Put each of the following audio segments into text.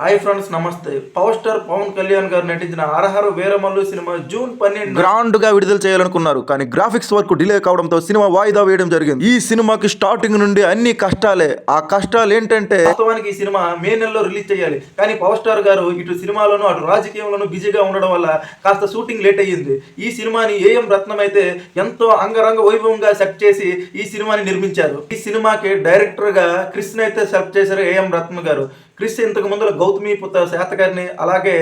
Hi friends నమస్తే. Power star Pawan Kalyan గారు నటించిన అరహర వీరమల్లు సినిమా జూన్ పన్నెండు గ్రాండ్గా విడుదల చేయాలనుకున్నారు కానీ గ్రాఫిక్స్ వర్క్ డిలే కావడంతో సినిమా వాయిదా వేయడం జరిగింది. ఈ సినిమాకి స్టార్టింగ్ నుండి అన్ని కష్టాలే. ఆ కష్టాలు ఏంటంటే వాస్తవానికి ఈ సినిమా మే నెలలో రిలీజ్ చేయాలి. కానీ పవర్ స్టార్ గారు ఇటు సినిమాలోను అటు రాజకీయంలోను బిజీగా ఉండడం వల్ల కాస్త షూటింగ్ లేట్ అయ్యింది. ఈ సినిమాని ఏఎం రత్నం అయితే ఎంతో అంగరంగ వైభవంగా సెట్ చేసి ఈ సినిమాని నిర్మించారు. ఈ సినిమాకి డైరెక్టర్గా కృష్ణ అయితే సెలెక్ట్ చేశారు ఏఎం రత్నం గారు. క్రీస్తు ఇంతకు ముందు గౌతమి పుత్ర శాతకర్ణి అలాగే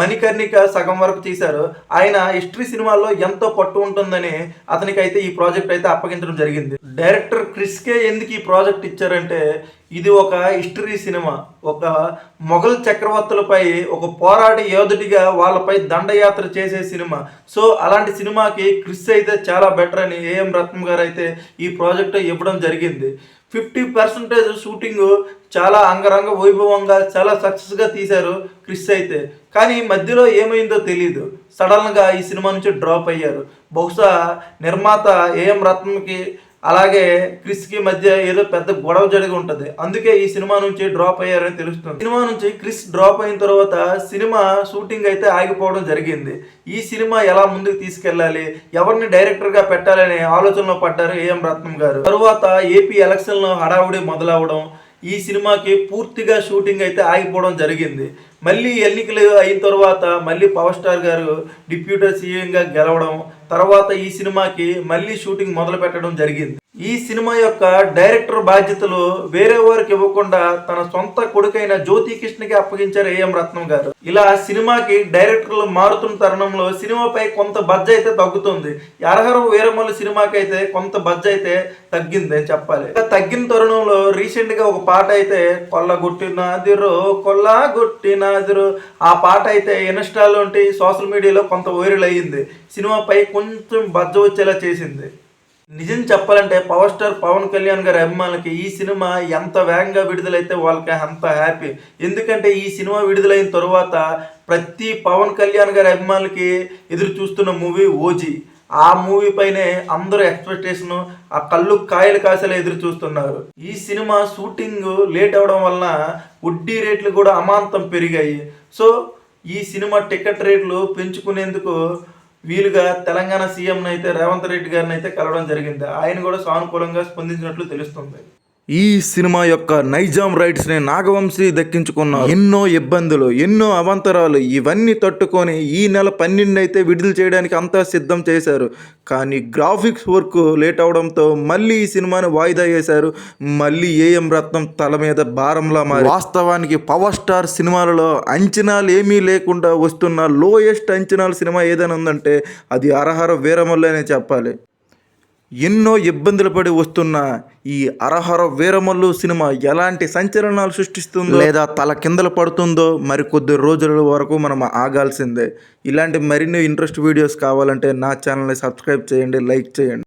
మణికర్ణిక సగం వరకు తీశారు. ఆయన హిస్టరీ సినిమాల్లో ఎంతో పట్టు ఉంటుందని అతనికి అయితే ఈ ప్రాజెక్ట్ అయితే అప్పగించడం జరిగింది. డైరెక్టర్ క్రిస్కే ఎందుకు ఈ ప్రాజెక్ట్ ఇచ్చారంటే ఇది ఒక హిస్టరీ సినిమా. ఒక మొఘల్ చక్రవర్తులపై ఒక పోరాట యోధుడిగా వాళ్ళపై దండయాత్ర చేసే సినిమా. సో అలాంటి సినిమాకి క్రిస్ అయితే చాలా బెటర్ అని ఏఎం రత్నం గారు అయితే ఈ ప్రాజెక్ట్ ఇవ్వడం జరిగింది. ఫిఫ్టీ పర్సెంటేజ్ షూటింగ్ చాలా అంగరంగ వైభవంగా చాలా సక్సెస్గా తీశారు. క్రిస్ అయితే. కానీ మధ్యలో ఏమైందో తెలియదు సడన్గా ఈ సినిమా నుంచి డ్రాప్ అయ్యారు. బహుశా నిర్మాత ఏఎం రత్నంకి అలాగే క్రిస్కి మధ్య ఏదో పెద్ద గొడవ జరిగి ఉంటుంది. అందుకే ఈ సినిమా నుంచి డ్రాప్ అయ్యారని తెలుస్తుంది. సినిమా నుంచి క్రిస్ డ్రాప్ అయిన తర్వాత సినిమా షూటింగ్ అయితే ఆగిపోవడం జరిగింది. ఈ సినిమా ఎలా ముందుకు తీసుకెళ్ళాలి? ఎవరిని డైరెక్టర్గా పెట్టాలనే ఆలోచనలో పడ్డారు ఏఎం రత్నం గారు. తరువాత ఏపీ ఎలక్షన్లో హడావుడి మొదలవడం ఈ సినిమాకి పూర్తిగా షూటింగ్ అయితే ఆగిపోవడం జరిగింది. మళ్ళీ ఎన్నికలు అయిన తర్వాత మళ్ళీ పవర్ స్టార్ గారు డిప్యూటీ సీఎంగా గెలవడం తర్వాత ఈ సినిమాకి మళ్ళీ షూటింగ్ మొదలు పెట్టడం జరిగింది. ఈ సినిమా యొక్క డైరెక్టర్ బాధ్యతలు వేరే వారికి ఇవ్వకుండా తన సొంత కొడుకైన జ్యోతి కృష్ణకి అప్పగించారు ఏఎం రత్నం గారు. ఇలా సినిమాకి డైరెక్టర్లు మారుతున్న తరుణంలో సినిమాపై కొంత బజ్జ అయితే తగ్గుతుంది. అరహర వీరమల్లు సినిమాకి అయితే కొంత బజ్జ అయితే తగ్గింది అని చెప్పాలి. తగ్గిన తరుణంలో రీసెంట్గా ఒక పాట అయితే కొల్లగొట్టినాదిరో కొల్లగొట్టినాదిరో ఆ పాట అయితే ఇన్స్టాలో ఉంటే సోషల్ మీడియాలో కొంత వైరల్ అయ్యింది. సినిమాపై కొంచెం బజ్జ వచ్చేలా చేసింది. నిజం చెప్పాలంటే పవర్ స్టార్ పవన్ కళ్యాణ్ గారి అభిమానులకి ఈ సినిమా ఎంత వేగంగా విడుదలైతే వాళ్ళకి అంత హ్యాపీ ఎందుకంటే ఈ సినిమా విడుదలైన తర్వాత ప్రతి పవన్ కళ్యాణ్ గారి అభిమానులకి ఎదురు చూస్తున్న మూవీ ఓజీ. ఆ మూవీ పైనే అందరూ ఎక్స్పెక్టేషన్ ఆ కళ్ళు కాయలు కాసేలా ఎదురు చూస్తున్నారు. ఈ సినిమా షూటింగ్ లేట్ అవడం వలన వడ్డీ రేట్లు కూడా అమాంతం పెరిగాయి. సో ఈ సినిమా టికెట్ రేట్లు పెంచుకునేందుకు వీలుగా తెలంగాణ సీఎంనైతే అయితే రేవంత్ రెడ్డి గారిని అయితే కలవడం జరిగింది. ఆయన కూడా సానుకూలంగా స్పందించినట్లు తెలుస్తుంది. ఈ సినిమా యొక్క నైజాం రైట్స్ని నాగవంశీ దక్కించుకున్నారు. ఎన్నో ఇబ్బందులు ఎన్నో అవంతరాలు ఇవన్నీ తట్టుకొని ఈ నెల పన్నెండు అయితే విడుదల చేయడానికి అంతా సిద్ధం చేశారు. కానీ గ్రాఫిక్స్ వర్క్ లేట్ అవడంతో మళ్ళీ ఈ సినిమాని వాయిదా వేశారు. మళ్ళీ ఏఎం రత్నం తల మీద భారంలా మారి వాస్తవానికి పవర్ స్టార్ సినిమాలలో అంచనాలు ఏమీ లేకుండా వస్తున్న లోయెస్ట్ అంచనాల సినిమా ఏదైనా ఉందంటే అది అరహర వీరమల్లనే చెప్పాలి. ఎన్నో ఇబ్బందులు పడి వస్తున్న ఈ అరహర వీరమల్లు సినిమా ఎలాంటి సంచలనాలు సృష్టిస్తుందో లేదా తల కిందలు పడుతుందో మరి కొద్ది రోజుల వరకు మనం ఆగాల్సిందే. ఇలాంటి మరిన్ని ఇంట్రెస్ట్ వీడియోస్ కావాలంటే నా ఛానల్ని సబ్స్క్రైబ్ చేయండి లైక్ చేయండి.